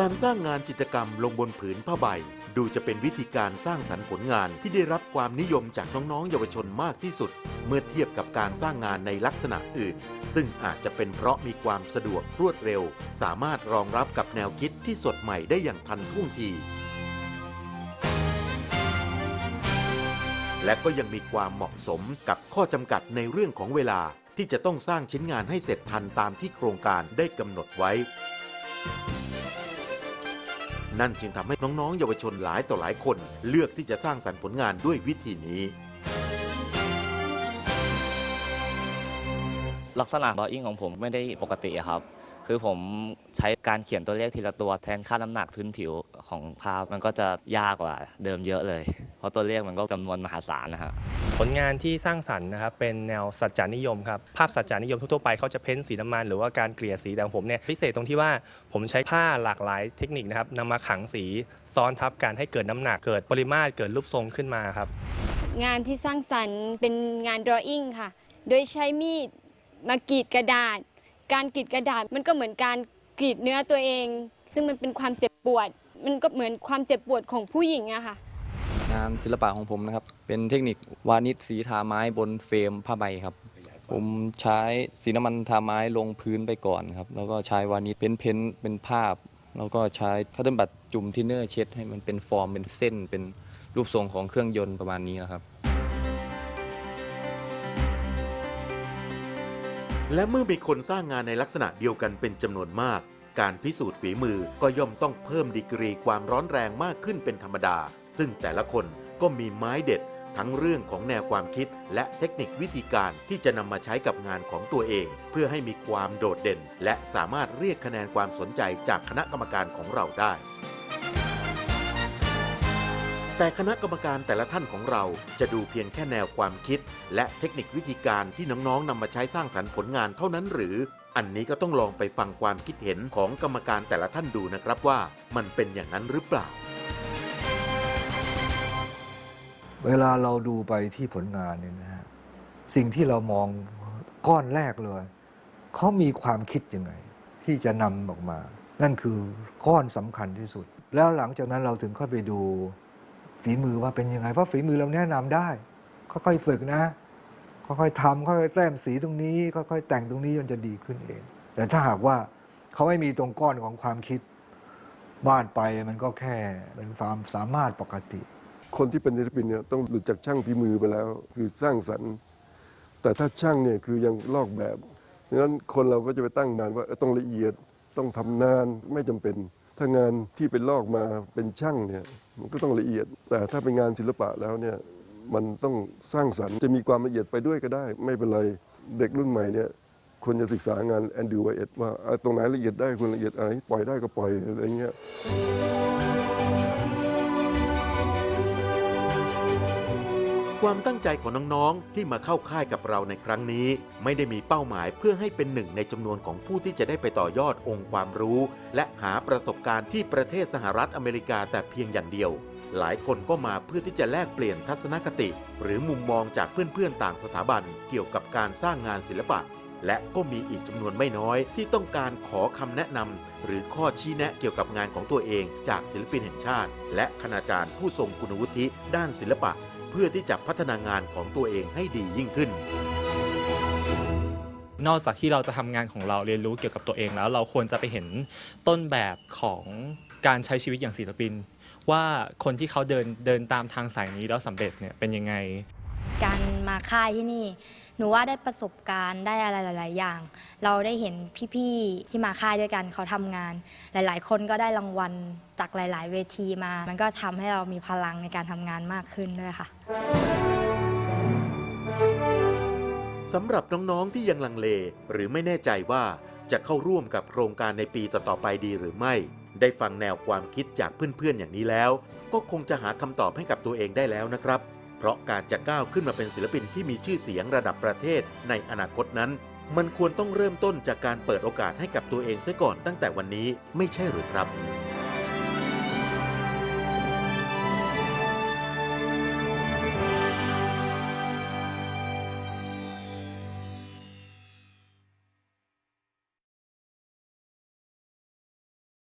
การสร้างงานจิตรกรรมลงบนผืนผ้าใบ ดูจะเป็นวิธีการสร้างสรรค์ผลงานที่ได้รับความนิยมจากน้องๆ เยาวชนมากที่สุด เมื่อเทียบกับการสร้างงานในลักษณะอื่น ซึ่งอาจจะเป็นเพราะมีความสะดวกรวดเร็ว สามารถรองรับกับแนวคิดที่สดใหม่ได้อย่างทันท่วงทีและก็ยังมีความเหมาะสมกับข้อจำกัดในเรื่องของเวลาที่จะต้องสร้างชิ้นงานให้เสร็จทันตามที่โครงการได้กำหนดไว้ นั่นจึงทำให้น้องๆ เยาวชนหลายต่อหลายคนเลือกที่จะสร้างสรรค์ผลงานด้วยวิธีนี้ ลักษณะดออิ่งของผมไม่ได้ปกติอะครับ คือผมใช้การเขียนตัวเลขทีละตัวแทนค่าน้ำหนักพื้นผิวของภาพมันก็จะยากกว่าเดิมเยอะเลย เพราะตัวเลขมันก็จำนวนมหาศาลนะฮะผลงานที่สร้างสรรค์นะครับเป็นแนวสัจจานิยมครับภาพสัจจานิยมทั่วๆไปเขาจะเพ้นสีน้ำมันหรือว่าการเกลี่ยสีแต่ของผมเนี่ยพิเศษตรงที่ว่าผมใช้ผ้าหลากหลายเทคนิคนะครับนำมาขังสีซ้อนทับกันให้เกิดน้ำหนักเกิดปริมาตรเกิดรูปทรงขึ้นมาครับงานที่สร้างสรรค์เป็นงาน drawing ค่ะ โดยใช้มีดมากรีดกระดาษ การกรีดกระดาษมันก็เหมือนการกรีดเนื้อตัวเอง ซึ่งมันเป็นความเจ็บปวด มันก็เหมือนความเจ็บปวดของผู้หญิงอะค่ะ งานศิลปะของผมนะครับ เป็นเทคนิควานิชสีทาไม้บนเฟรมผ้าใบครับ ผมใช้สีน้ำมันทาไม้ลงพื้นไปก่อนครับ แล้วก็ใช้วานิชเป็นเพ้นท์เป็นภาพ แล้วก็ใช้คัตเติลบัตจุ่มทินเนอร์เช็ดให้มันเป็นฟอร์มเป็นเส้น เป็นรูปทรงของเครื่องยนต์ประมาณนี้นะครับ และเมื่อมีคนสร้างงานในลักษณะเดียวกันเป็นจำนวนมาก การพิสูจน์ฝีมือก็ย่อมต้องเพิ่มดีกรีความร้อนแรงมากขึ้นเป็นธรรมดา ซึ่งแต่ละคนก็มีไม้เด็ด ทั้งเรื่องของแนวความคิด และเทคนิควิธีการที่จะนำมาใช้กับงานของตัวเอง เพื่อให้มีความโดดเด่น และสามารถเรียกคะแนนความสนใจจากคณะกรรมการของเราได้ แต่คณะกรรมการแต่ละท่านของเราจะดูเพียงแค่แนวความคิด และเทคนิควิธีการที่น้องๆนำมาใช้สร้างสรรค์ผลงานเท่านั้นหรือ อันนี้ก็ต้องลองไปฟังความคิดเห็นของกรรมการแต่ละท่านดูนะครับว่ามันเป็นอย่างนั้นหรือเปล่า เวลาเราดูไปที่ผลงานเนี่ยนะฮะสิ่งที่เรามองก้อนแรกเลยเขามีความคิดยังไง ที่จะนำออกมา นั่นคือก้อนสำคัญที่สุด แล้วหลังจากนั้นเราถึงค่อยไปดู ฝีมือว่าเป็นยังไง เพราะฝีมือเราแนะนำได้ค่อยๆฝึกนะค่อยๆทำค่อยๆแต้มสีตรงนี้ค่อยๆแต่งตรงนี้มันจะดีขึ้นเอง แต่ถ้าหากว่าเขาไม่มีตรงก้อนของความคิดบ้านไปมันก็แค่เป็นความสามารถปกติ คนที่เป็นศิลปินเนี่ยต้องหลุดจากช่างฝีมือไปแล้ว คือสร้างสรรค์ แต่ถ้าช่างเนี่ยคือยังลอกแบบดังนั้นคนเราก็จะไปตั้งนานว่าต้องละเอียดต้องทำนานไม่จำเป็น ถ้างานที่เป็นลอกมาเป็นช่างเนี่ยมันก็ต้องละเอียด แต่ถ้าเป็นงานศิลปะแล้วเนี่ยมันต้องสร้างสรรค์จะมีความละเอียดไปด้วยก็ได้ ไม่เป็นไรเด็กรุ่นใหม่เนี่ยควรจะศึกษางานแอนดิวไวเอ็ดว่าตรงไหนละเอียดได้ควรละเอียดอะไรปล่อยได้ก็ปล่อยอะไรเงี้ย ความตั้งใจของน้องๆ ที่มาเข้าค่ายกับเราในครั้งนี้ ไม่ได้มีเป้าหมายเพื่อให้เป็นหนึ่งในจำนวนของผู้ที่จะได้ไปต่อยอดองค์ความรู้ และหาประสบการณ์ที่ประเทศสหรัฐอเมริกาแต่เพียงอย่างเดียว หลายคนก็มาเพื่อที่จะแลกเปลี่ยนทัศนคติ หรือมุมมองจากเพื่อนๆต่างสถาบัน เกี่ยวกับการสร้างงานศิลปะ และก็มีอีกจำนวนไม่น้อย ที่ต้องการขอคำแนะนำหรือข้อชี้แนะเกี่ยวกับงานของตัวเอง จากศิลปินแห่งชาติ และคณาจารย์ผู้ทรงคุณวุฒิด้านศิลปะ พื่อที่จะพัฒนางานของตัวเองให้ดียิ่งขึ้น นอกจากที่เราจะทำงานของเราเรียนรู้เกี่ยวกับตัวเองแล้ว เราควรจะไปเห็นต้นแบบของการใช้ชีวิตอย่างศิลปิน ว่าคนที่เขาเดินเดินตามทางสายนี้แล้วสำเร็จเนี่ยเป็นยังไง การมาค่ายที่นี่ หนูว่าได้ประสบการณ์ได้อะไรหลาย ๆ อย่าง เราได้เห็นพี่ๆที่มาค่ายด้วยกันเขาทำงาน หลาย ๆ คนก็ได้รางวัลจากหลาย ๆ เวทีมา มันก็ทำให้เรามีพลังในการทำงานมากขึ้นด้วยค่ะ สำหรับน้องๆที่ยังลังเล หรือไม่แน่ใจว่าจะเข้าร่วมกับโครงการในปีต่อๆไปดีหรือไม่ ได้ฟังแนวความคิดจากเพื่อนๆอย่างนี้แล้ว ก็คงจะหาคำตอบให้กับตัวเองได้แล้วนะครับ ราะการจะก้าวขึ้นมาเป็นศิลปินที่มีชื่อเสียงระดับประเทศในอนาคตนั้น มันควรต้องเริ่มต้นจากการเปิดโอกาสให้กับตัวเองเสียก่อนตั้งแต่วันนี้ไม่ใช่หรือครับ